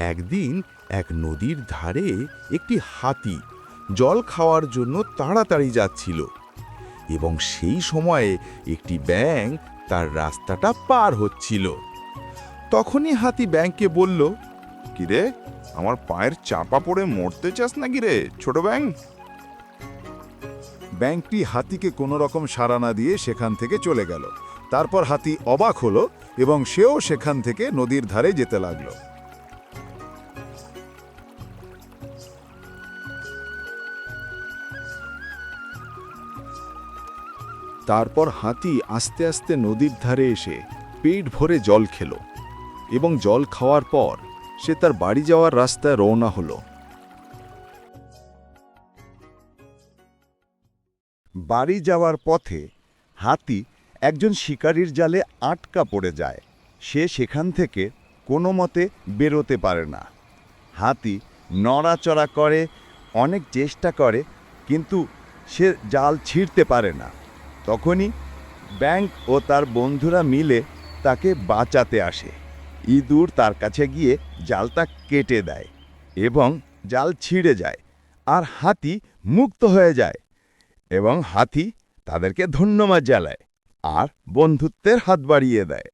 একদিন এক নদীর ধারে একটি হাতি জল খাওয়ার জন্য তাড়াতাড়ি যাচ্ছিল এবং সেই সময়ে একটি ব্যাঙ তার রাস্তাটা পার হচ্ছিল। তখনই হাতি ব্যাংকে বলল, কিরে, আমার পায়ের চাপা পড়ে মরতে চাস নাকি রে, ছোট ব্যাং? ব্যাংকটি হাতিকে কোনো রকম সাড়া না দিয়ে সেখান থেকে চলে গেল। তারপর হাতি অবাক হলো এবং সেও সেখান থেকে নদীর ধারে যেতে লাগল। তারপর হাতি আস্তে আস্তে নদীর ধারে এসে পেট ভরে জল খেলো এবং জল খাওয়ার পর সে তার বাড়ি যাওয়ার রাস্তায় রওনা হল। বাড়ি যাওয়ার পথে হাতি একজন শিকারীর জালে আটকা পড়ে যায়। সে সেখান থেকে কোনো মতে বেরোতে পারে না। হাতি নড়াচড়া করে, অনেক চেষ্টা করে, কিন্তু সে জাল ছিঁড়তে পারে না। তখনই ব্যাংক ও তার বন্ধুরা মিলে তাকে বাঁচাতে আসে। ইঁদুর তার কাছে গিয়ে জালটা কেটে দেয় এবং জাল ছিঁড়ে যায় আর হাতি মুক্ত হয়ে যায় এবং হাতি তাদেরকে ধন্যবাদ জ্বালায় আর বন্ধুত্বের হাত বাড়িয়ে দেয়।